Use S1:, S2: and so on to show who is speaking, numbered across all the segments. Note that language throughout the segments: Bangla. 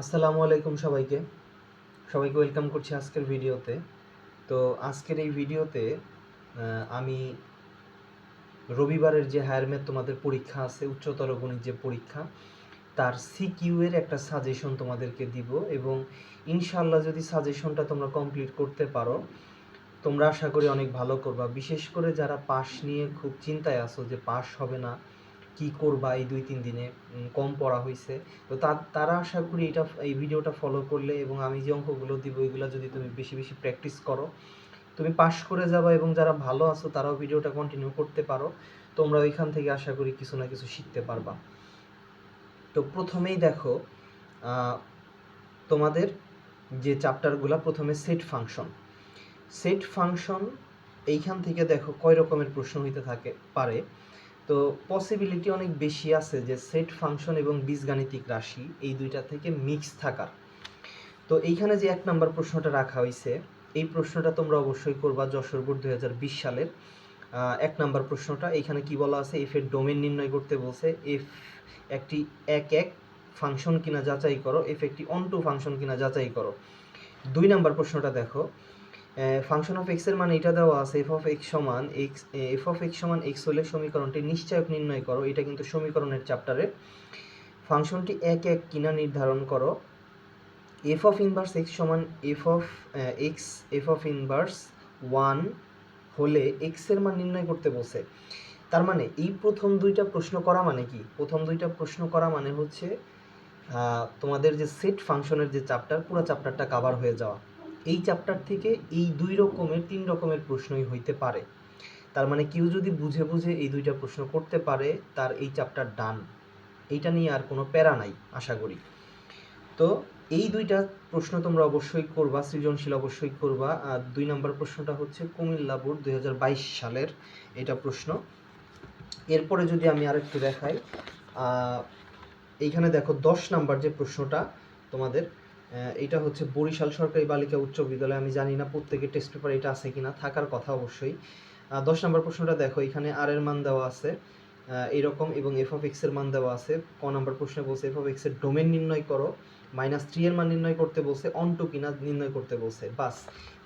S1: আসসালামু আলাইকুম সবাইকে। সবাইকে ওয়েলকাম করছি আজকের ভিডিওতে। তো আজকের এই ভিডিওতে আমি রবিবারের যে হায়ার ম্যাথ তোমাদের পরীক্ষা আছে, উচ্চতর গণিত যে পরীক্ষা, তার সিকিউ এর একটা সাজেশন তোমাদেরকে দিব এবং ইনশাল্লাহ যদি সাজেশনটা তোমরা কমপ্লিট করতে পারো, তোমরা আশা করি অনেক ভালো করবা। বিশেষ করে যারা পাস নিয়ে খুব চিন্তায় আছো যে পাস হবে না কি করবা এই দুই, তিন দিনে কম পড়া হয়েছে তো তারা আশা করি এটা, এই ভিডিওটা ফলো করলে এবং আমি যে অঙ্কগুলো দিব এগুলো যদি তুমি বেশি বেশি প্র্যাকটিস করো, তুমি পাস করে যাবা এবং যারা ভালো আছো তারাও ভিডিওটা কন্টিনিউ করতে পারো। তোমরা ওইখান থেকে আশা করি কিছু না কিছু শিখতে পারবা। তো প্রথমেই দেখো তোমাদের যে চ্যাপ্টারগুলো প্রথমে সেট ফাংশন সেট ফাংশন এইখান থেকে দেখো কয় রকমের প্রশ্ন হইতে থাকে, পারে। তো পসিবিলিটি অনেক বেশি আছে যে সেট ফাংশন এবং বীজগাণিতিক রাশি এই দুইটা থেকে মিক্স থাকার। তো এইখানে যে এক নাম্বার প্রশ্নটা রাখা হয়েছে এই প্রশ্নটা তোমরা অবশ্যই করবা যশোর বোর্ড দুই হাজার বিশ সালের। এক নাম্বার প্রশ্নটা, এইখানে কি বলা আছে? এফ এর ডোমেন নির্ণয় করতে বলছে এফ একটি এক এক ফাংশন কিনা যাচাই করো এফ একটি অন টু ফাংশন কিনা যাচাই করো। দুই নাম্বার প্রশ্নটা দেখো ফাংশন অফ এক্সের মান এটা দেওয়া আছে এফ অফ এক্স সমান এক্স এফ অফ এক্স সমান এক্স হলে সমীকরণটি নিশ্চয়ক নির্ণয় করো, এটা কিন্তু সমীকরণের চ্যাপ্টারে ফাংশনটি এক এক কিনা নির্ধারণ করো। এফ অফ ইনভার্স এক্স সমান F of X F of inverse one হলে এক্সের মান নির্ণয় করতে বসে তার মানে এই প্রথম দুইটা প্রশ্ন করা মানে কি? প্রথম দুইটা প্রশ্ন করা মানে হচ্ছে তোমাদের যে সেট ফাংশনের যে চ্যাপ্টার পুরো চ্যাপ্টারটা কাভার হয়ে যাওয়া। এই চ্যাপ্টার থেকে এই দুই রকমের, তিন রকমের প্রশ্নই হইতে পারে। তার মানে কেউ যদি বুঝে বুঝে এই দুইটা প্রশ্ন করতে পারে, তার এই চ্যাপ্টার ডান এইটা নিয়ে আর কোনো প্যারা নাই, আশা করি। তো এই দুইটা প্রশ্ন তোমরা অবশ্যই করবা, সৃজনশীল অবশ্যই করবা। আর দুই নম্বর প্রশ্নটা হচ্ছে, কুমিল্লা বোর্ড দুই হাজার বাইশ সালের এটা প্রশ্ন। এরপরে যদি আমি আরেকটু দেখাই এইখানে দেখো দশ নাম্বার যে প্রশ্নটা তোমাদের এটা হচ্ছে বরিশাল সরকারি বালিকা উচ্চ বিদ্যালয়। আমি জানি না প্রত্যেকের টেস্ট পেপার এটা আছে কিনা, থাকার কথা অবশ্যই। দশ নম্বর প্রশ্নটা দেখো, এখানে আর এর মান দেওয়া আছে এরকম এবং এফ অফ এক্সের মান দেওয়া আছে। ক নম্বর প্রশ্নে বলছে এফ অফ এক্সের ডোমেন নির্ণয় করো মাইনাস থ্রি এর মান নির্ণয় করতে বলছে অন টু কিনা নির্ণয় করতে বলছে। বাস,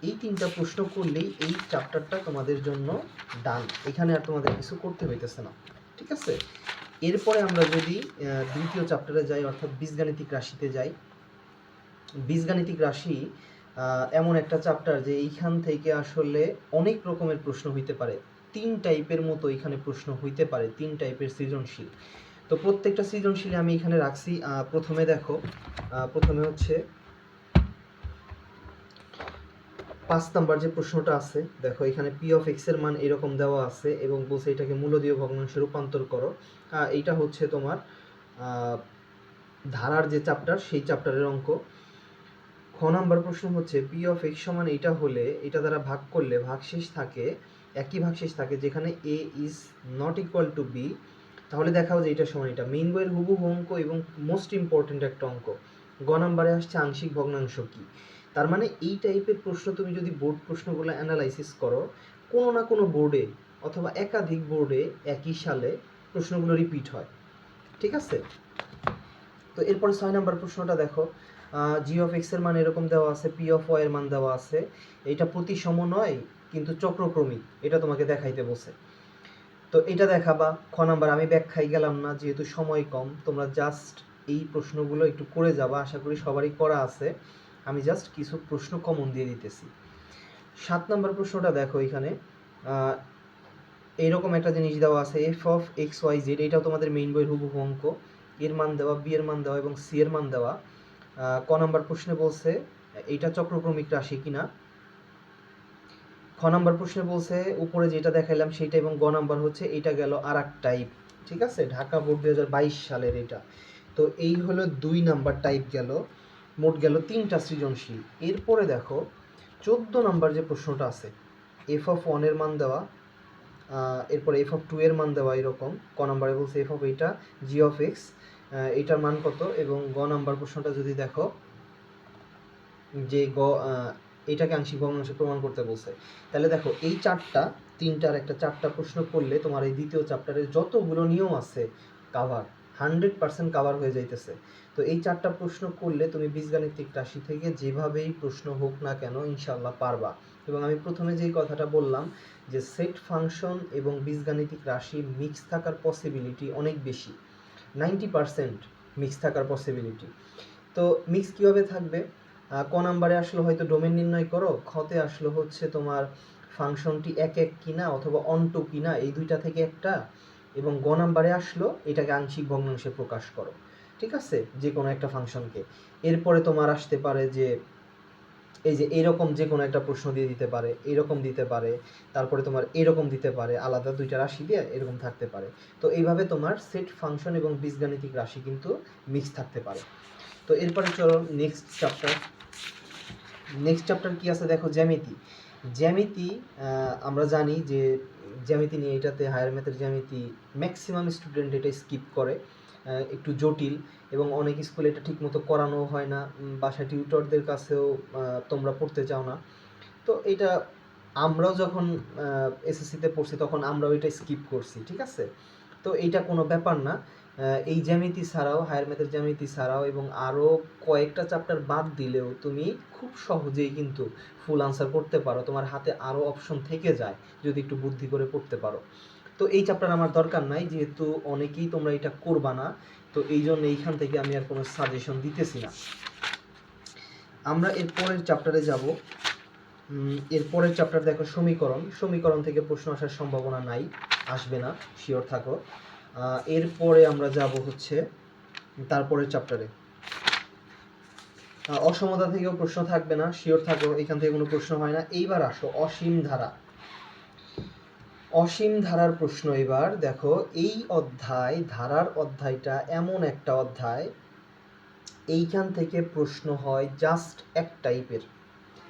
S1: এই তিনটা প্রশ্ন করলেই এই চ্যাপ্টারটা তোমাদের জন্য ডান এখানে আর তোমাদের কিছু করতে হইতেছে না, ঠিক আছে? এরপরে আমরা যদি দ্বিতীয় চ্যাপ্টারে যাই, অর্থাৎ বীজগাণিতিক রাশিতে যাই বীজগাণিতিক রাশি এমন একটা চ্যাপ্টার যে এইখান থেকে আসলে অনেক রকমের প্রশ্ন হইতে পারে। তিন টাইপের মতো এখানে প্রশ্ন হইতে পারে, তিন টাইপের সৃজনশীল। তো প্রত্যেকটা সৃজনশীলে আমি এখানে রাখছি। প্রথমে দেখো প্রথমে হচ্ছে পাঁচ নাম্বার যে প্রশ্নটা আছে, দেখো এখানে পি অফ এক্সের মান এরকম দেওয়া আছে এবং বলছে এটাকে মূলদীয় ভগ্নাংশে রূপান্তর করো। এইটা হচ্ছে তোমার ধারার যে চ্যাপ্টার সেই চ্যাপ্টারের অঙ্ক। নাম্বার প্রশ্ন হচ্ছে পি অফ এক্স সমান এটা হলে এটা দ্বারা ভাগ করলে ভাগশেষ থাকে, একই ভাগশেষ থাকে যেখানে A is not equal to B তাহলে দেখাও যে এটা সমান এটা মেইন বইয়ের হুবহু অঙ্ক এবং মোস্ট ইম্পর্ট্যান্ট একটা অঙ্ক। গ নাম্বারে আসছে আংশিক ভগ্নাংশ কি? তার মানে এই টাইপের প্রশ্ন তুমি যদি বোর্ড প্রশ্নগুলো অ্যানালাইসিস করো, কোনো না কোনো বোর্ডে অথবা একাধিক বোর্ডে একই সালে প্রশ্নগুলো রিপিট হয়। ঠিক আছে? তো এরপরে ছয় নাম্বার প্রশ্নটা দেখো। জি অফ এক্সের মান এরকম দেওয়া আছে পি অফ ওয়াই এর মান দেওয়া আছে। এটা প্রতিসম নয় কিন্তু চক্রক্রমিক, এটা তোমাকে দেখাইতে বসে তো এটা দেখাবা, খ নাম্বার, আমি ব্যাখ্যায় গেলাম না, যেহেতু সময় কম, তোমরা জাস্ট এই প্রশ্নগুলো একটু করে যাবা, আশা করি সবারই করা আছে। আমি জাস্ট কিছু প্রশ্ন কমন দিয়ে দিতেছি। সাত নাম্বার প্রশ্নটা দেখো এখানে। এইরকম একটা জিনিস দেওয়া আছে F of X Y Z এটাও তোমাদের মেইন বইয়ের হুবহু অঙ্ক। এর মান দেওয়া বি এর মান দেওয়া এবং সি এর মান দেওয়া। ক নাম্বার প্রশ্নে বলছে, এইটা চক্রক্রমিক রাশি কিনা? খ নাম্বার প্রশ্নে বলছে, উপরে যেটা দেখাইলাম সেটা এবং গ নাম্বার হচ্ছে এটা গেল আর এক টাইপ ঠিক আছে? ঢাকা বোর্ড দুই হাজার বাইশ সালের এটা। তো এই হলো দুই নাম্বার টাইপ গেল, মোট গেল তিনটা সৃজনশীল। এরপরে দেখো, চোদ্দ নাম্বার যে প্রশ্নটা আছে এফ অফ ওয়ানের মান দেওয়া এরপরে এফ অফ টু এর মান দেওয়া এরকম, ক নাম্বারে বলছে এফ অফ এইটা জি অফ এক্স এটার মান কত এবং গ নাম্বার প্রশ্নটা যদি দেখো, যে গ এটাকে আংশিক ভগ্নাংশ প্রমাণ করতে বলছে। তাহলে দেখো, এই চারটা, তিনটার একটা চারটা প্রশ্ন করলে তোমার এই দ্বিতীয় চ্যাপ্টারে যতগুলো নিয়ম আছে কাভার হান্ড্রেড পার্সেন্ট কাভার হয়ে যাইতেছে। তো এই চারটা প্রশ্ন করলে তুমি বীজগাণিতিক রাশি থেকে যেভাবেই প্রশ্ন হোক না কেন ইনশাল্লাহ পারবা। এবং আমি প্রথমে যেই কথাটা বললাম, যে সেট ফাংশন এবং বীজগাণিতিক রাশি মিক্স থাকার পসিবিলিটি অনেক বেশি। নাইনটি পারসেন্ট মিক্স থাকার পসিবিলিটি তো মিক্স কীভাবে থাকবে? ক নাম্বারে আসলো হয়তো ডোমেন নির্ণয় করো খতে আসলো হচ্ছে তোমার ফাংশনটি এক এক কিনা অথবা অন্ট কিনা, এই দুইটা থেকে একটা, এবং গ নাম্বারে আসলো, এটাকে আংশিক ভগ্নাংশে প্রকাশ করো। ঠিক আছে? যে কোনো একটা ফাংশনকে এরপরে তোমার আসতে পারে যে এই যে এইরকম যে কোনো একটা প্রশ্ন দিয়ে দিতে পারে এইরকম দিতে পারে, তারপরে তোমার এরকম দিতে পারে, আলাদা দুইটা রাশি দিয়ে এরকম থাকতে পারে। তো এইভাবে তোমার সেট ফাংশন এবং বীজগাণিতিক রাশি কিন্তু মিক্স থাকতে পারে। তো এরপরে চলো নেক্সট চ্যাপ্টার নেক্সট চ্যাপ্টার কি আছে দেখো? জ্যামিতি। জ্যামিতি আমরা জানি যে জ্যামিতি নিয়ে এটাতে হায়ার ম্যাথের জ্যামিতি ম্যাক্সিমাম স্টুডেন্ট এটা স্কিপ করে একটু জটিল। এবং অনেক স্কুলে এটা ঠিকমতো করানো হয় না। বাসায় টিউটরদের কাছেও তোমরা পড়তে চাও না। তো এটা আমরাও যখন এসএসসিতে পড়ছি তখন আমরাও এটা স্কিপ করছি, ঠিক আছে? তো এইটা কোনো ব্যাপার না। এই জ্যামিতি ছাড়াও হায়ার ম্যাথের জ্যামিতি ছাড়াও এবং আরও কয়েকটা চ্যাপ্টার বাদ দিলেও তুমি খুব সহজেই কিন্তু ফুল আনসার করতে পারো। তোমার হাতে আরও অপশন থেকে যায়, যদি একটু বুদ্ধি করে পড়তে পারো। তো এই চ্যাপ্টার আমার দরকার নাই, যেহেতু অনেকেই তোমরা এটা করবা না। তো এই জন্য এইখান থেকে আমি আর কোনো সাজেশন দিতেছি না। আমরা এর পরের চ্যাপ্টারে যাব। এর পরের চ্যাপ্টার দেখো সমীকরণ। সমীকরণ থেকে প্রশ্ন আসার সম্ভাবনা নাই, আসবে না শিওর থাকো। এরপরে আমরা যাব হচ্ছে তারপরের চ্যাপ্টারে অসমতা থেকেও প্রশ্ন থাকবে না শিওর থাকো, এখান থেকে কোনো প্রশ্ন হয় না। এইবার আসো অসীম ধারা। অসীম ধারার প্রশ্ন এবার, দেখো, এই অধ্যায়, ধারার অধ্যায়টা এমন একটা অধ্যায়, এইখান থেকে প্রশ্ন হয় জাস্ট এক টাইপের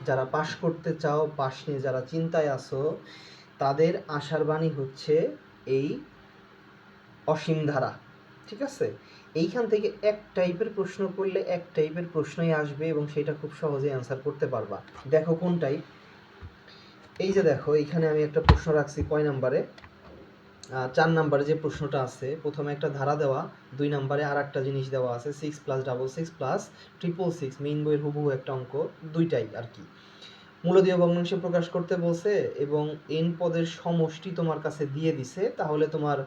S1: যারা পাশ করতে চাও, পাশ নিয়ে যারা চিন্তায় আছো, তাদের আশার বাণী হচ্ছে এই অসীম ধারা, ঠিক আছে? এইখান থেকে এক টাইপের প্রশ্ন করলে এক টাইপের প্রশ্নই আসবে এবং সেটা খুব সহজেই অ্যান্সার করতে পারবা। দেখো কোন টাইপ এই যে দেখো এখানে আমি একটা প্রশ্ন রাখছি, কয় নাম্বারে? চার নাম্বারে যে প্রশ্নটা আছে, প্রথমে একটা ধারা দেওয়া, দুই নাম্বারে আর একটা জিনিস দেওয়া আছে six plus double six plus triple six main বইয়ের হুবহু একটা অঙ্ক, দুইটাই আর কি। মূলদীয় ভগ্নাংশে প্রকাশ করতে বলছে এবং এন পদের সমষ্টি তোমার কাছে দিয়ে দিছে, তাহলে তোমার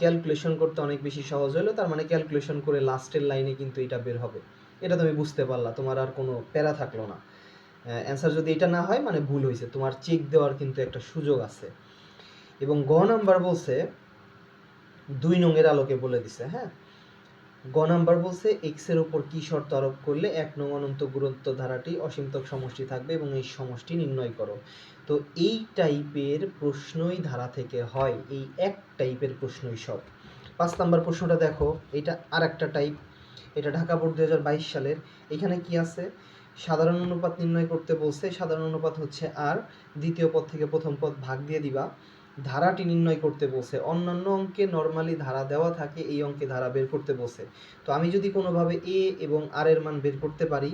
S1: ক্যালকুলেশন করতে অনেক বেশি সহজ হলো, তার মানে ক্যালকুলেশন করে লাস্টের লাইনে কিন্তু এটা বের হবে। এটা তুমি বুঝতে পারলা, তোমার আর কোনো প্যারা থাকল না। অ্যান্সার যদি এটা না হয় মানে ভুল হয়েছে তোমার চেক দেওয়ার কিন্তু একটা সুযোগ আছে। এবং গ নাম্বার বলছে, দুই নংয়ের আলোকে বলে দিছে হ্যাঁ? গ নাম্বার বলছে এক্সের উপর কি শর্ত আরোপ করলে এক নং অনন্ত গুরুত্ব ধারাটি অসীমতক সমষ্টি থাকবে এবং এই সমষ্টি নির্ণয় করো। তো এই টাইপের প্রশ্নই ধারা থেকে হয়। এই এক টাইপের প্রশ্নই সব। পাঁচ নাম্বার প্রশ্নটা দেখো। এটা আর একটা টাইপ। এটা ঢাকা বোর্ড দু হাজার বাইশ সালের। এখানে কি আছে? সাধারণ অনুপাত নির্ণয় করতে বলছে, সাধারণ অনুপাত হচ্ছে আর দ্বিতীয় পদ থেকে প্রথম পদ ভাগ দিয়ে দিবা। ধারাটি নির্ণয় করতে বলছে, অন্যান্য অঙ্কে নর্মালি ধারা দেওয়া থাকে, এই অঙ্কে ধারা বের করতে বলছে। তো আমি যদি কোনোভাবে এ এবং আর এর মান বের করতে পারি,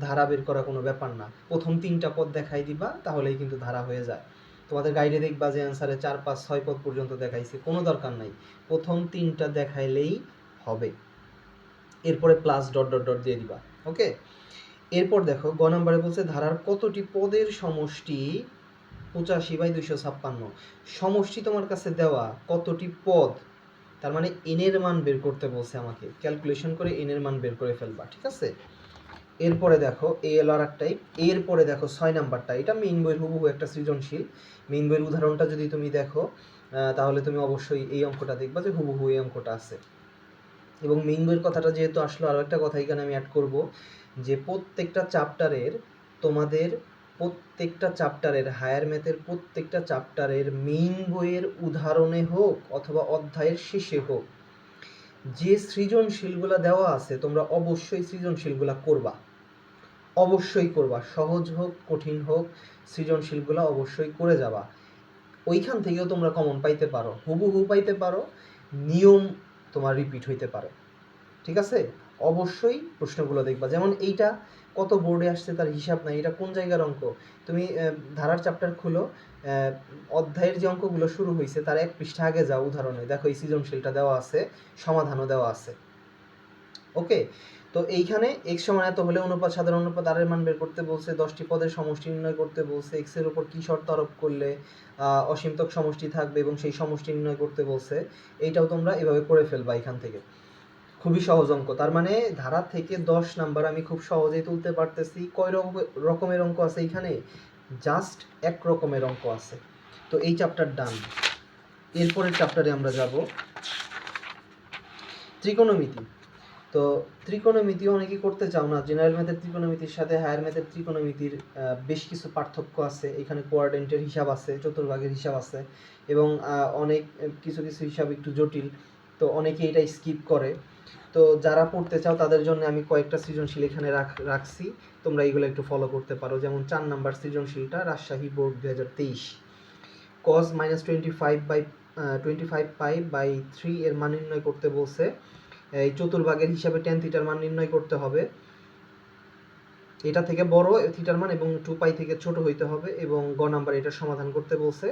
S1: ধারা বের করা কোনো ব্যাপার না। প্রথম তিনটা পদ দেখাই দিবা, তাহলেই কিন্তু ধারা হয়ে যায়। তোমাদের গাইডে দেখবা যে অ্যান্সারে চার, পাঁচ, ছয় পদ পর্যন্ত দেখাইছে, কোনো দরকার নাই। প্রথম তিনটা দেখাইলেই হবে। এরপরে প্লাস ডট ডট ডট দিয়ে দিবা ওকে এরপর দেখো, গ নম্বরে বলছে ধারার কতটি পদের সমষ্টি? পঁচাশি বাই দুইশো ছাপ্পান্ন। সমষ্টি তোমার কাছে দেওয়া কতটি পদ? তার মানে এনের মান বের করতে বলছে আমাকে। ক্যালকুলেশন করে এনের মান বের করে ফেলবা, ঠিক আছে? এরপরে দেখো, এ এল আর টাইপ এরপরে দেখো, ছয় নাম্বারটা। এটা মেইন বইয়ের হুবহু একটা সৃজনশীল। মেইন বইয়ের উদাহরণটা যদি তুমি দেখো তাহলে তুমি অবশ্যই এই অঙ্কটা দেখবা যে হুবহু এই অঙ্কটা আছে। এবং মেইন বইয়ের কথাটা যেহেতু আসলো আরও একটা কথা এখানে আমি অ্যাড করব, যে প্রত্যেকটা চ্যাপ্টারের তোমাদের প্রত্যেকটা চ্যাপ্টারের হায়ার ম্যাথের প্রত্যেকটা চ্যাপ্টারের মেইন বইয়ের উদাহরণে হোক অথবা অধ্যায়ের শেষে হোক, যে সৃজনশীলগুলা দেওয়া আছে তোমরা অবশ্যই সৃজনশীলগুলা করবা। অবশ্যই করবা, সহজ হোক, কঠিন হোক, সৃজনশীলগুলা অবশ্যই করে যাবা। ওইখান থেকেও তোমরা কমন পাইতে পারো, হুবহু পাইতে পারো। নিয়ম তোমার রিপিট হইতে পারে। ঠিক আছে? অবশ্যই প্রশ্নগুলো দেখবা। যেমন এইটা, কত বোর্ডে আসছে তার হিসাব নাই, এটা কোন জায়গার অঙ্ক? তুমি ধারার চ্যাপ্টার খুলো অধ্যায়ের যে অঙ্কগুলো শুরু হয়েছে তার এক পৃষ্ঠা আগে যাও উদাহরণে। দেখো এই সৃজনশীলটা দেওয়া আছে, সমাধানও দেওয়া আছে। ওকে তো এইখানে এক্স সমান এত হলে অনুপাত, সাধারণ অনুপাত আর এর মান বের করতে বলছে, দশটি পদের সমষ্টি নির্ণয় করতে বলছে এক্সের উপর কি শর্ত আরোপ করলে অসীমতক সমষ্টি থাকবে এবং সেই সমষ্টি নির্ণয় করতে বলছে, এইটাও তোমরা এভাবে করে ফেলবা এখান থেকে। খুবই সহজ অঙ্ক। তার মানে ধারা থেকে দশ নাম্বার আমি খুব সহজেই তুলতে পারতেছি। কয় রকম- রকমের অঙ্ক আছে এখানে জাস্ট এক রকমের অঙ্ক আছে। তো এই চ্যাপ্টার ডান এরপরের চ্যাপ্টারে আমরা যাব। ত্রিকোণমিতি। তো ত্রিকোণমিতি অনেকেই করতে চাও না। জেনারেল ম্যাথের ত্রিকোণমিতির সাথে হায়ার ম্যাথের ত্রিকোণমিতির বেশ কিছু পার্থক্য আছে। এখানে কোয়ার্ডেন্টের হিসাব আছে, চতুর্ভাগের হিসাব আছে এবং অনেক কিছু কিছু হিসাব একটু জটিল। তো অনেকে এটা স্কিপ করে। তো যারা পড়তে চাও তাদের জন্য আমি কয়েকটা সৃজনশীল এখানে রাখ, রাখছি। তোমরা এগুলো একটু ফলো করতে পারো। যেমন চার নাম্বার সৃজনশীলটা রাজশাহী বোর্ড দু হাজার তেইশ। Cos minus twenty five by twenty five pi by three এর মান নির্ণয় করতে বলছে। এই চতুর্ভাগের হিসাবে টেন থিটার মান নির্ণয় করতে হবে। এটা থেকে বড় থিটার মান এবং টু পাই থেকে ছোট হইতে হবে এবং গ নাম্বার এটা সমাধান করতে বলছে।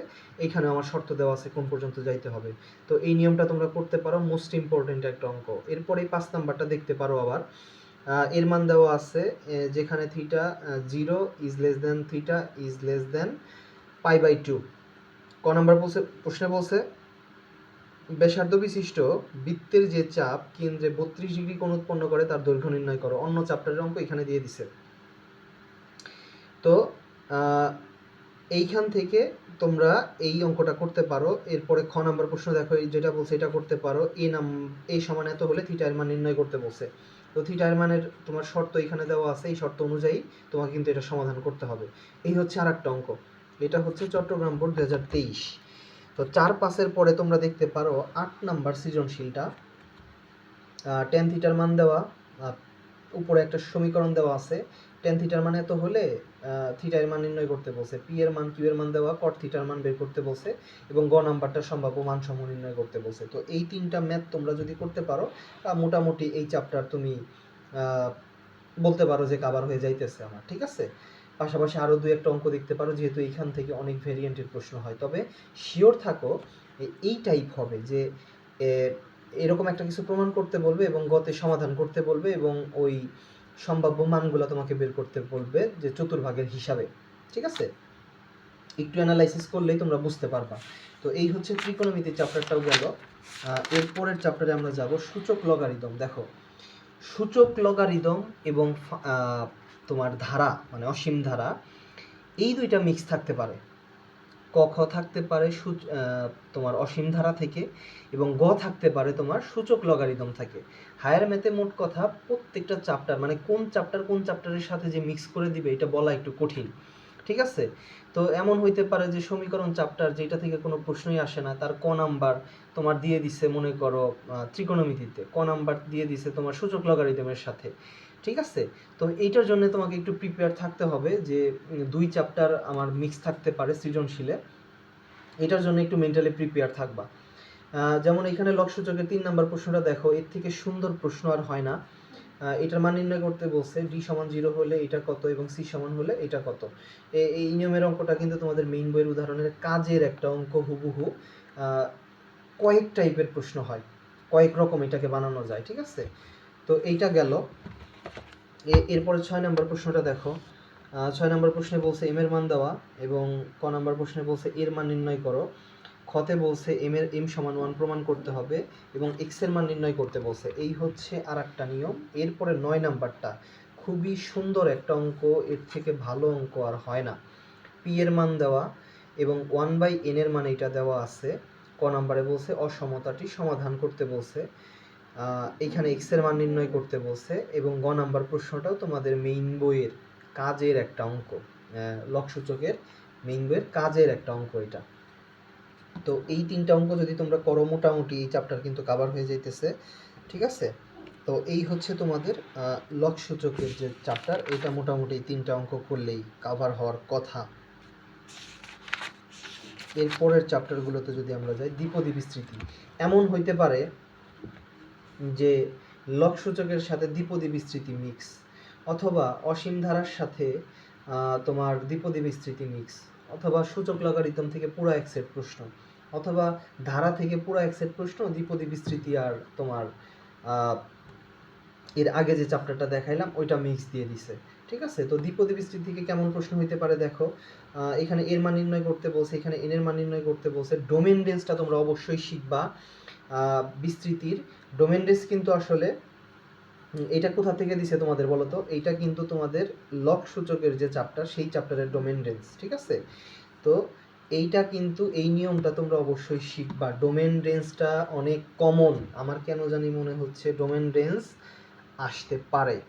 S1: এইখানে আমার শর্ত দেওয়া আছে কোন পর্যন্ত যাইতে হবে। তো এই নিয়মটা তোমরা করতে পারো মোস্ট ইম্পর্টেন্ট একটা অঙ্ক। এরপরে পাঁচ নাম্বারটা দেখতে পারো আবার। এর মান দেওয়া আছে যেখানে theta zero is less than theta is less than pi by two ক নাম্বার বলছে, প্রশ্নে বলছে ব্যাসার্ধ বিশিষ্ট বৃত্তের যে চাপ, কেন্দ্রে বত্রিশ ডিগ্রি কোণ উৎপন্ন করে, তার দৈর্ঘ্য নির্ণয় করো। অন্য চাপ্টারের অঙ্ক এখানে দিয়ে দিছে। তো এইখান থেকে তোমরা এই অঙ্কটা করতে পারো। এরপরে খ নাম্বার প্রশ্ন দেখো যেটা বলছে এটা করতে পারো। এ নাম এই সমান এত হলে থিটার মান নির্ণয় করতে বলছে। তো থিটার মানের তোমার শর্ত এখানে দেওয়া আছে, এই শর্ত অনুযায়ী তোমাকে কিন্তু এটা সমাধান করতে হবে। এই হচ্ছে আর একটা অঙ্ক। এটা হচ্ছে চট্টগ্রাম বোর্ড দু হাজার তেইশ। তো চার পাসের পরে তোমরা দেখতে পারো আট নাম্বার সৃজনশীলটা। টেন থিটার মান দেওয়া উপরে একটা সমীকরণ দেওয়া আছে। টেন থিটার মান এত হলে থিটার মান নির্ণয় করতে বলছে। পি এর মান কিউ এর মান দেওয়া কট থিটার মান বের করতে বলছে। এবং গ নাম্বারটা সম্ভাব্য মান সমূহ নির্ণয় করতে বলছে। তো এই তিনটা ম্যাথ তোমরা যদি করতে পারো মোটামুটি এই চ্যাপ্টার তুমি বলতে পারো যে কাবার হয়ে যাইতেছে আমার, ঠিক আছে? পাশাপাশি আরও দুই একটা অঙ্ক দেখতে পারো, যেহেতু এইখান থেকে অনেক ভেরিয়েন্টের প্রশ্ন হয়। তবে শিওর থাকো এই টাইপ হবে যে এরকম একটা কিছু প্রমাণ করতে বলবে এবং গতে সমাধান করতে বলবে এবং ওই সম্ভাব্য মানগুলো তোমাকে বের করতে বলবে যে চতুর্ভাগের হিসাবে, ঠিক আছে? একটু অ্যানালাইসিস করলেই তোমরা বুঝতে পারবা। তো এই হচ্ছে ত্রিকোণমিতির চ্যাপ্টারটাও গেল। এরপরের চ্যাপ্টারে আমরা যাব সূচক লগারিদম। দেখো সূচক লগারিদম এবং তোমার ধারা মানে অসীম ধারা, এই দুইটা মিক্স থাকতে পারে। ক, খ থাকতে পারে তোমার অসীম ধারা থেকে এবং গ থাকতে পারে তোমার সূচক লগারিদম থাকে। হায়ার ম্যাথে মোট কথা প্রত্যেকটা চ্যাপ্টার মানে কোন চ্যাপ্টার কোন চ্যাপ্টারের সাথে যে মিক্স করে দিবে, এটা বলা একটু কঠিন। ঠিক আছে? তো এমন হইতে পারে যে সমীকরণ চ্যাপ্টার যেটা থেকে কোনো প্রশ্নই আসে না, তার ক নাম্বার তোমার দিয়ে দিছে মনে করো ত্রিকোণমিতিতে। ক নাম্বার দিয়ে দিছে তোমার সূচক লগারিদমের সাথে। ঠিক আছে? তো এইটার জন্য তোমাকে একটু প্রিপেয়ার থাকতে হবে যে দুই চ্যাপ্টার আমার মিক্স থাকতে পারে সৃজনশীলে। এটার জন্য একটু মেন্টালি প্রিপেয়ার থাকবা। যেমন এখানে লক্ষ্যচকের তিন নাম্বার প্রশ্নটা দেখো, এর থেকে সুন্দর প্রশ্ন আর হয় না। এটার মান নির্ণয় করতে বলছে ডি সমান জিরো হলে এটা কত এবং সি সমান হলে এটা কত। এই নিয়মের অঙ্কটা কিন্তু তোমাদের মেইন বইয়ের উদাহরণের কাজের একটা অঙ্ক হুবহু কয়েক টাইপের প্রশ্ন হয়, কয়েক রকম এটাকে বানানো যায়, ঠিক আছে? তো এইটা গেল। এরপরে ছয় নম্বর প্রশ্নটা দেখো। ছয় নম্বর প্রশ্নে বলছে এম এর মান দেওয়া এবং ক নম্বর প্রশ্নে বলছে এর মান নির্ণয় করো। খতে বলছে এম এর এম সমান ওয়ান প্রমাণ করতে হবে এবং এক্সের মান নির্ণয় করতে বলছে। এই হচ্ছে আর একটা নিয়ম। এরপরে নয় নাম্বারটা। খুবই সুন্দর একটা অঙ্ক, এর থেকে ভালো অঙ্ক আর হয় না। পি এর মান দেওয়া এবং ওয়ান বাই এন এর মান এটা দেওয়া আছে। ক নাম্বারে বলছে অসমতাটি সমাধান করতে বলছে। এখানে এক্সের মান নির্ণয় করতে বলছে এবং গ নাম্বার প্রশ্নটাও তোমাদের মেইন বইয়ের কাজের একটা অঙ্ক। লকসূচকের মেইন বইয়ের কাজের একটা অঙ্ক এটা। তো এই তিনটা অঙ্ক যদি তোমরা করো মোটামুটি এই চ্যাপ্টার কিন্তু কাভার হয়ে যাইতেছে ঠিক আছে? তো এই হচ্ছে তোমাদের আহ, লকসূচকের যে চ্যাপ্টার এটা মোটামুটি তিনটা অঙ্ক করলেই কাভার হওয়ার কথা। এর পরের চ্যাপ্টারগুলোতে যদি আমরা যাই দ্বিপদী বিস্তৃতি। এমন হইতে পারে যে লকসূচকের সাথে দ্বিপদী বিস্তৃতি মিক্স অথবা অসীম ধারার সাথে তোমার দ্বিপদী বিস্তৃতি মিক্স অথবা সূচক লগারিদম থেকে পুরো এক সেট প্রশ্ন, অথবা ধারা থেকে পুরো এক সেট প্রশ্ন, দ্বিপদী বিস্তৃতি আর তোমার এর আগে যে চ্যাপ্টারটা দেখাইলাম, ওইটা মিক্স দিয়ে দিছে, ঠিক আছে? তো দ্বিপদী বিস্তৃতি থেকে কেমন প্রশ্ন হইতে পারে দেখো এখানে এর মান নির্ণয় করতে বলছে, এখানে এন এর মান নির্ণয় করতে বলছে ডোমেন রেঞ্জটা তোমরা অবশ্যই শিখবা বিস্তৃতির ডোমেন রেঞ্জ কিন্তু আসলে এটা কোথা থেকে দিছে তোমাদের বলো তো? এইটা কিন্তু তোমাদের লক সূচকের যে চ্যাপ্টার সেই চ্যাপ্টারের ডোমেন রেঞ্জ ঠিক আছে? তো এইটা কিন্তু এই নিয়মটা তোমরা অবশ্যই শিখবা। ডোমেন রেঞ্জটা অনেক কমন আমার কেন জানি মনে হচ্ছে ডোমেন রেঞ্জ আসতে পারে।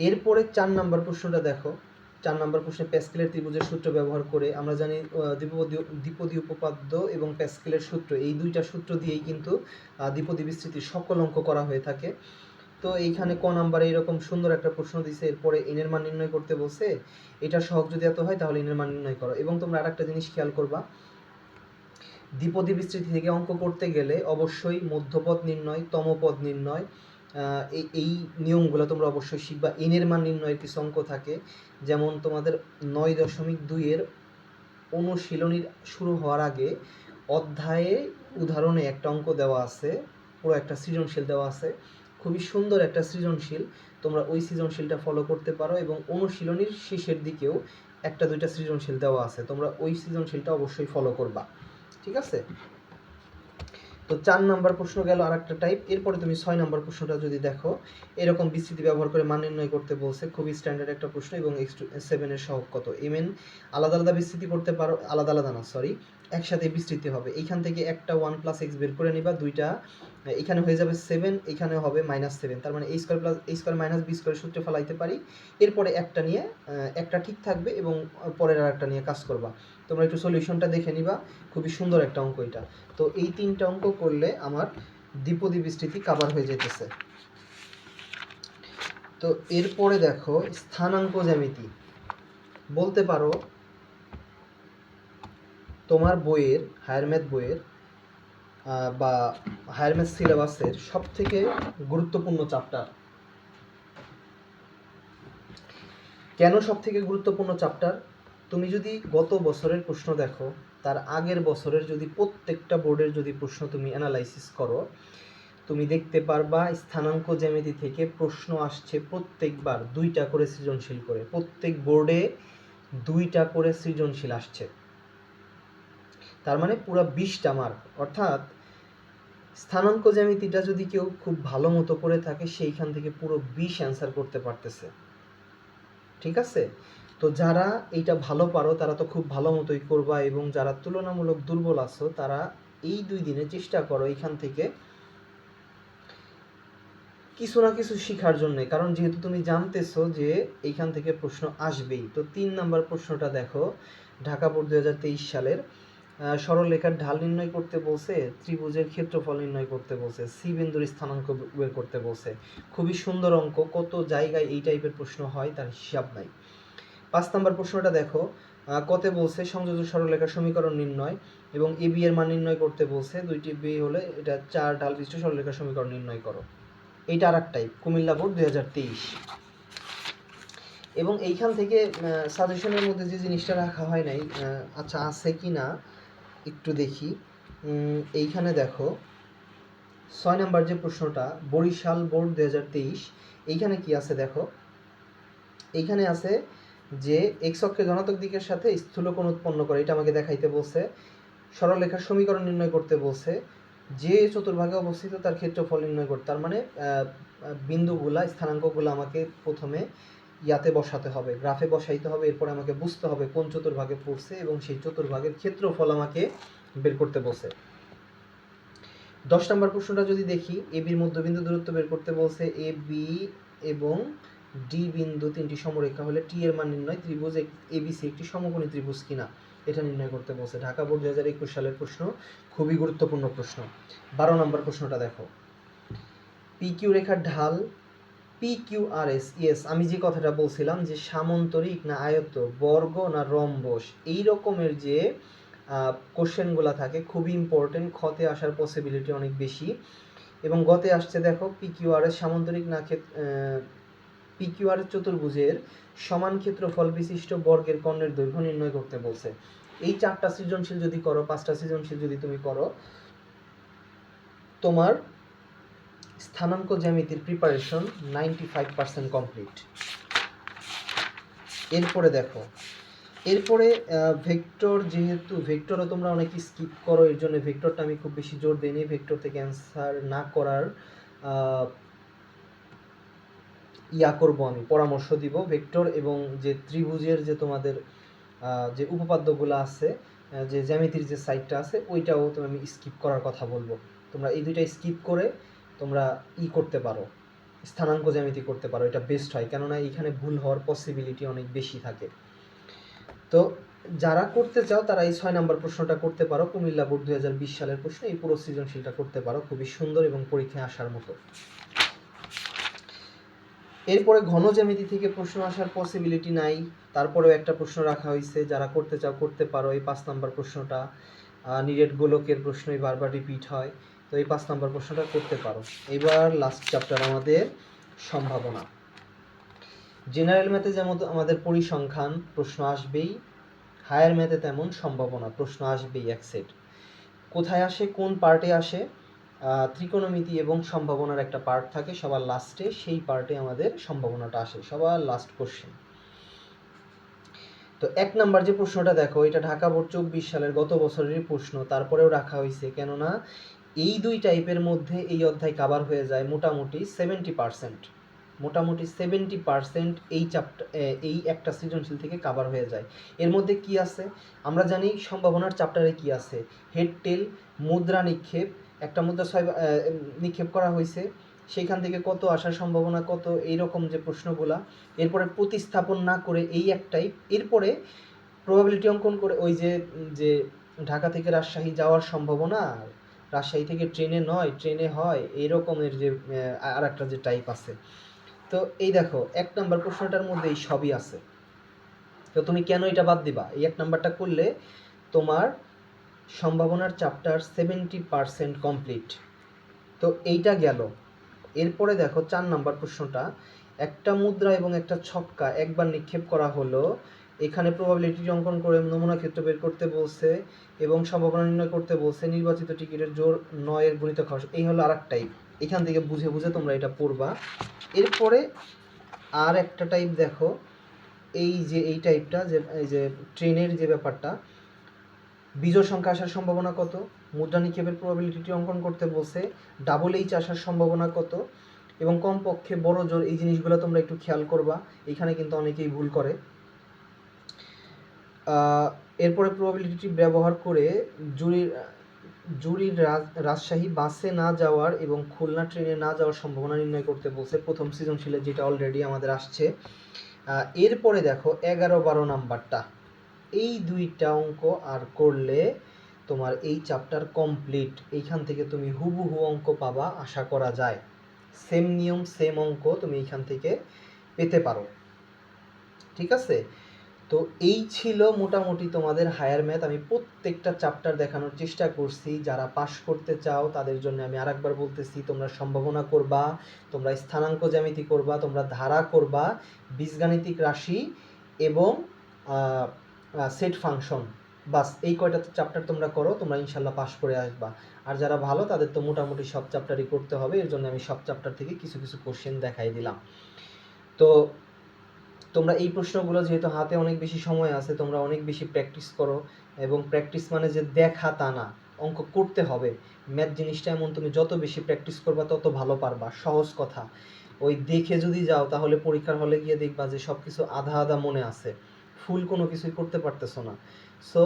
S1: এরপরে চার নাম্বার প্রশ্নটা দেখো। চার নাম্বার প্রশ্নে প্যাসকেলের ত্রিভুজের সূত্র ব্যবহার করে আমরা জানি দ্বিপদী দ্বিপদী উপপাদ্য এবং প্যাসকেলের সূত্র। এই দুইটা সূত্র দিয়েই কিন্তু দ্বিপদী বিস্তৃতির সকল অঙ্ক করা হয়ে থাকে। তো এইখানে ক নাম্বারে এরকম সুন্দর একটা প্রশ্ন দিছে, এরপরে এনের মান নির্ণয় করতে বলছে। এটা সহজ যদি এত হয়, তাহলে এনের মান নির্ণয় করো। এবং তোমরা আরেকটা জিনিস খেয়াল করবা। দ্বিপদী বিস্তৃতি থেকে অঙ্ক করতে গেলে অবশ্যই মধ্যপদ নির্ণয়, তমপদ নির্ণয় এই এই নিয়মগুলো তোমরা অবশ্যই শিখবা। এনের মান নির্ণয়ের কিছু অঙ্ক থাকে। যেমন তোমাদের নয় দশমিক দুইয়ের অনুশীলনীর শুরু হওয়ার আগে অধ্যায়ে উদাহরণে একটা অঙ্ক দেওয়া আছে, পুরো একটা সৃজনশীল দেওয়া আছে। খুবই সুন্দর একটা সৃজনশীল। তোমরা ওই সৃজনশীলটা ফলো করতে পারো এবং অনুশীলনীর শেষের দিকেও একটা দুইটা সৃজনশীল দেওয়া আছে। তোমরা ওই সৃজনশীলটা অবশ্যই ফলো করবা। ঠিক আছে? তো চার নাম্বার প্রশ্ন গেল আর একটা টাইপ এরপরে তুমি ছয় নাম্বার প্রশ্নটা যদি দেখো, এরকম বিস্তৃতি ব্যবহার করে মান নির্ণয় করতে বলছে, খুবই স্ট্যান্ডার্ড একটা প্রশ্ন এবং সেভেনের সহগ কত? এম এন আলাদা আলাদা বিস্তৃতি করতে পারো, আলাদা আলাদা না সরি একসাথে বিস্তৃতি হবে। এইখান থেকে একটা ওয়ান প্লাস এক্স বের করে নিবা, দুইটা, এখানে হয়ে যাবে সেভেন এখানে হবে মাইনাস সেভেন তার মানে এই স্কোয়ার প্লাস এই স্কোয়ার মাইনাস বি স্কোয়ার সূত্রে ফেলাইতে পারি। এরপরে একটা নিয়ে একটা ঠিক থাকবে এবং পরের আর একটা নিয়ে কাজ করবা। তোমরা একটু সলিউশনটা দেখে নিবা। খুবই সুন্দর একটা অঙ্ক এটা। তো এই তিনটা অঙ্ক করলে আমার দ্বিপদী বিস্তৃতি কাভার হয়ে যেতেছে তো এরপরে দেখো স্থানাঙ্ক জ্যামিতি। বলতে পারো তোমার বইয়ের, হায়ার ম্যাথ বইয়ের বা হায়ার ম্যাথ সিলেবাসের সব থেকে গুরুত্বপূর্ণ চ্যাপ্টার। কেন সব থেকে গুরুত্বপূর্ণ চ্যাপ্টার? তুমি যদি গত বছরের প্রশ্ন দেখো, তার আগের বছরের যদি প্রত্যেকটা বোর্ডের যদি প্রশ্ন তুমি অ্যানালাইসিস করো, তুমি দেখতে পারবা স্থানাঙ্ক জ্যামিতি থেকে প্রশ্ন আসছে প্রত্যেকবার দুইটা করে সৃজনশীল করে। প্রত্যেক বোর্ডে দুইটা করে সৃজনশীল আসছে। তার মানে পুরো বিশটা মার্ক অর্থাৎ স্থানাঙ্ক জ্যামিতিটা যদি কেউ খুব ভালো মতো করে থাকে, সেইখান থেকে পুরো বিশ অ্যান্সার করতে পারতেছে। ঠিক আছে? তো যারা এইটা ভালো পারো, তারা তো খুব ভালো মতোই করবা এবং যারা তুলনামূলক দুর্বল আছো, তারা এই দুই দিনে চেষ্টা করো এইখান থেকে কিছু না কিছু শেখার জন্য। কারণ যেহেতু তুমি জানতেছো যে এইখান থেকে প্রশ্ন আসবেই। তো তিন নাম্বার প্রশ্নটা দেখো, ঢাকা বোর্ড দুই হাজার তেইশ সালের। সরলরেখার ঢাল নির্ণয় করতে বলছে, ত্রিভুজের ক্ষেত্রফল নির্ণয় করতে বলছে, সি বিন্দুর স্থানাঙ্ক বের করতে বলছে। খুবই সুন্দর অঙ্ক, কত জায়গায় এই টাইপের প্রশ্ন হয় তার হিসাব নাই। পাঁচ নাম্বার প্রশ্নটা দেখো কতে বলছে সংযোজক সরলরেখার সমীকরণ নির্ণয় এবং এ, বি এর মান নির্ণয় করতে বলছে, দুইটি বি হলে এটা চার ঢাল বিশিষ্ট সরলরেখার সমীকরণ নির্ণয় করো। এইটা আর এক টাইপ কুমিল্লা বোর্ড দুই হাজার তেইশ। এবং এইখান থেকে সাজেশনের মধ্যে যে জিনিসটা রাখা হয় নাই আচ্ছা আছে কি না একটু দেখি। এইখানে দেখো, ছয় নাম্বার যে প্রশ্নটা, বরিশাল বোর্ড দু হাজার তেইশ, এইখানে কি আছে দেখো? এইখানে আছে যে এক্স অক্ষের ধনাত্মক দিকের সাথে স্থূলকোণ উৎপন্ন করে, এটা আমাকে দেখাইতে বলছে। সরলরেখার সমীকরণ নির্ণয় করতে বলছে। যে চতুর্ভাগে অবস্থিত তার ক্ষেত্রফল নির্ণয় করতে তার মানে বিন্দুগুলা, স্থানাঙ্কগুলো আমাকে প্রথমে ইয়াতে বসাতে হবে, গ্রাফে বসাইতে হবে, এরপর আমাকে বুঝতে হবে কোন চতুর্ভাগে পড়ছে এবং সেই চতুর্ভাগের ক্ষেত্রফল আমাকে বের করতে বলছে। দশ নম্বর প্রশ্নটা যদি দেখি, এ বির মধ্যবিন্দু দূরত্ব বের করতে বলছে, এ, বি এবং ডি বিন্দু তিনটি সমরেখা হলে টি এর মান নির্ণয় ত্রিভুজ এবিসি একটি সমকোণী ত্রিভুজ কিনা, এটা নির্ণয় করতে বলছে। ঢাকা বোর্ড দুই হাজার একুশ সালের প্রশ্ন, খুবই গুরুত্বপূর্ণ প্রশ্ন। বারো নম্বর প্রশ্নটা দেখো। পি কিউ রেখার ঢাল পি কিউ ইয়েস আমি যে কথাটা বলছিলাম যে সামন্তরিক না আয়ত্ত, বর্গ না রম্বস এই রকমের যে কোশ্চেনগুলো থাকে খুবই ইম্পর্টেন্ট খতে আসার পসিবিলিটি অনেক বেশি। এবং গতে আসছে দেখো পি সামন্তরিক না পি কিউ চতুর্ভুজের সমান ক্ষেত্রফল বিশিষ্ট বর্গের কর্ণের দৈর্ঘ্য নির্ণয় করতে বলছে। এই চারটা সৃজনশীল যদি করো, পাঁচটা সৃজনশীল যদি তুমি করো, তোমার স্থানাঙ্ক জ্যামিতির preparation ninety five percent complete এরপরে দেখো, এরপরে ভেক্টর যেহেতু ভেক্টরও তোমরা অনেকে স্কিপ করো, এর জন্য ভেক্টরটা আমি খুব বেশি জোর দিইনি ভেক্টর থেকে অ্যান্সার না করার ইয়া করব আমি, পরামর্শ দিব। ভেক্টর এবং যে ত্রিভুজের যে তোমাদের যে উপপাদ্যগুলো আছে যে জ্যামিতির যে সাইডটা আছে, ওইটাও তুমি আমি স্কিপ করার কথা বলব। তোমরা এই দুইটা স্কিপ করে তোমরা ই করতে পারো, স্থানাঙ্ক জ্যামিতি করতে পারো, এটা বেস্ট হয়। কেননা এখানে ভুল হওয়ার পসিবিলিটি অনেক বেশি থাকে। তো যারা করতে চাও, তারা এই ছয় নম্বর প্রশ্নটা করতে পারো। কুমিল্লা বোর্ড দুই হাজার বিশ সালের প্রশ্ন এই পুরো সৃজনশীলটা করতে পারো। খুবই সুন্দর এবং পরীক্ষায় আসার মতো। এরপরে ঘন জ্যামিতি থেকে প্রশ্ন আসার পসিবিলিটি নাই। তারপরেও একটা প্রশ্ন রাখা হয়েছে, যারা করতে চাও, করতে পারো। এই পাঁচ নাম্বার প্রশ্নটা নিরেট গোলকের প্রশ্নই বারবার রিপিট হয়। তো এই পাঁচ নাম্বার প্রশ্নটা করতে পারো। এবার লাস্ট চ্যাপ্টার আমাদের সম্ভাবনা। জেনারেল ম্যাথে যেমন আমাদের পরিসংখ্যান প্রশ্ন আসবেই হায়ার ম্যাথে তেমন সম্ভাবনা প্রশ্ন আসবেই এক সেট কোথায় আসে, কোন পার্টে আসে ত্রিকোণমিতি এবং সম্ভাবনার একটা পার্ট থাকে, সবার লাস্টে সেই পার্টে আমাদের সম্ভাবনাটা আসে, সবার লাস্ট কোশ্চেন তো এক নাম্বার যে প্রশ্নটা দেখো, এটা ঢাকা বোর্ড চব্বিশ সালের গত বছরেরই প্রশ্ন, তারপরেও রাখা হয়েছে, কেননা এই দুই টাইপের মধ্যে এই অধ্যায় কাভার হয়ে যায় মোটামুটি সেভেন্টি পার্সেন্ট মোটামুটি সেভেন্টি পার্সেন্ট এই চ্যাপ্টার এই একটা সৃজনশীল থেকে কাভার হয়ে যায়। এর মধ্যে কি আছে? আমরা জানি সম্ভাবনার চ্যাপ্টারে কি আছে। হেড টেল মুদ্রা নিক্ষেপ। একটা মুদ্রা ছয় নিক্ষেপ করা হয়েছে। সেইখান থেকে কত আসার সম্ভাবনা, কত এইরকম যে প্রশ্নগুলা। এরপরে প্রতিস্থাপন না করে এই একটাই। এরপরে প্রবাবিলিটি অঙ্কন করে ওই যে যে ঢাকা থেকে রাজশাহী যাওয়ার সম্ভাবনা রাজশাহী থেকে ট্রেনে নয়, ট্রেনে হয় এই রকমের যে আর একটা যে টাইপ আছে। তো এই দেখো, এক নাম্বার প্রশ্নটার মধ্যে এই সবই আছে। তো তুমি কেন এটা বাদ দিবা? এই এক নাম্বারটা করলে তোমার সম্ভাবনার চ্যাপ্টার সেভেন্টি পারসেন্ট কমপ্লিট তো এইটা গেল। এরপরে দেখো, চার নাম্বার প্রশ্নটা, একটা মুদ্রা এবং একটা ছক্কা একবার নিক্ষেপ করা হলো এখানে প্রবাবিলিটি অঙ্কন করে নমুনা ক্ষেত্র বের করতে বলছে এবং সম্ভাবনা নির্ণয় করতে বলছে নির্বাচিত টিকিটের জোর নয়ের গুণিত খরচ এই হলো আর টাইপ এখান থেকে বুঝে বুঝে তোমরা এটা পড়বা। এরপরে আর একটা টাইপ দেখো। এই যে, এই টাইপটা যে, এই যে ট্রেনের যে ব্যাপারটা, বিজোড় সংখ্যা আসার সম্ভাবনা কত? মুদ্রা নিক্ষেপের প্রবাবিলিটি অঙ্কন করতে বলছে ডাবল এইচ আসার সম্ভাবনা কত? এবং কমপক্ষে বড় জোর এই জিনিসগুলো তোমরা একটু খেয়াল করবা। এখানে কিন্তু অনেকেই ভুল করে। এরপরে প্রবাবিলিটি ব্যবহার করে জুরির জুরির রাজ- রাজশাহী বাসে না যাওয়ার এবং খুলনা ট্রেনে না যাওয়ার সম্ভাবনা নির্ণয় করতে বলছে প্রথম সৃজনশীলে যেটা অলরেডি আমাদের আসছে। এরপরে দেখো এগারো বারো নাম্বারটা। এই দুইটা অঙ্ক আর করলে তোমার এই চ্যাপ্টার কমপ্লিট এইখান থেকে তুমি হুবহু অঙ্ক পাবা, আশা করা যায়। সেম নিয়ম সেম অঙ্ক তুমি এইখান থেকে পেতে পারো। ঠিক আছে? তো এই ছিল মোটামুটি তোমাদের হায়ার ম্যাথ আমি প্রত্যেকটা চ্যাপ্টার দেখানোর চেষ্টা করছি। যারা পাশ করতে চাও, তাদের জন্য আমি আরেকবার বলতেছি, তোমরা সম্ভাবনা করবা, তোমরা স্থানাঙ্ক জ্যামিতি করবা, তোমরা ধারা করবা, বীজগাণিতিক রাশি এবং সেট ফাংশন বাস, এই কয়টা চ্যাপ্টার তোমরা করো, তোমরা ইনশাল্লাহ পাশ করে আসবা। আর যারা ভালো, তাদের তো মোটামুটি সব চ্যাপ্টারই করতে হবে। এর জন্য আমি সব চ্যাপ্টার থেকে কিছু কিছু কোশ্চেন দেখাই দিলাম। তো তোমরা এই প্রশ্নগুলো যেহেতু হাতে অনেক বেশি সময় আছে, তোমরা অনেক বেশি প্র্যাকটিস করো এবং প্র্যাকটিস মানে যে দেখা তা না, অঙ্ক করতে হবে। ম্যাথ জিনিসটা এমন, তুমি যত বেশি প্র্যাকটিস করবা তত ভালো পারবা, সহজ কথা। ওই দেখে যদি যাও, তাহলে পরীক্ষার হলে গিয়ে দেখবা যে সব কিছু আধা আধা মনে আছে। ফুল কোনো কিছুই করতে পারতেছো না। সো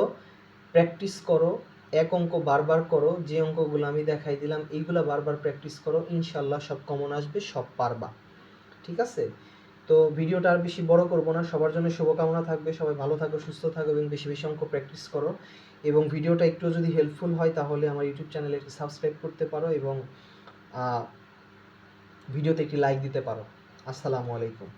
S1: প্র্যাকটিস করো, এক অঙ্ক বারবার করো, যে অঙ্কগুলো আমি দেখাই দিলাম, এইগুলো বারবার প্র্যাকটিস করো, ইনশাল্লাহ সব কমন আসবে, সব পারবা। ঠিক আছে? তো ভিডিওটা আর বেশি বড় করব না। সবার জন্য শুভকামনা থাকবে। সবাই ভালো থাকো, সুস্থ থাকো এবং বেশি বেশি অঙ্ক প্র্যাকটিস করো। এবং ভিডিওটা একটু যদি হেল্পফুল হয় তাহলে আমার ইউটিউব চ্যানেলে একটি সাবস্ক্রাইব করতে পারো এবং ভিডিওতে একটি লাইক দিতে পারো। আসসালামু আলাইকুম।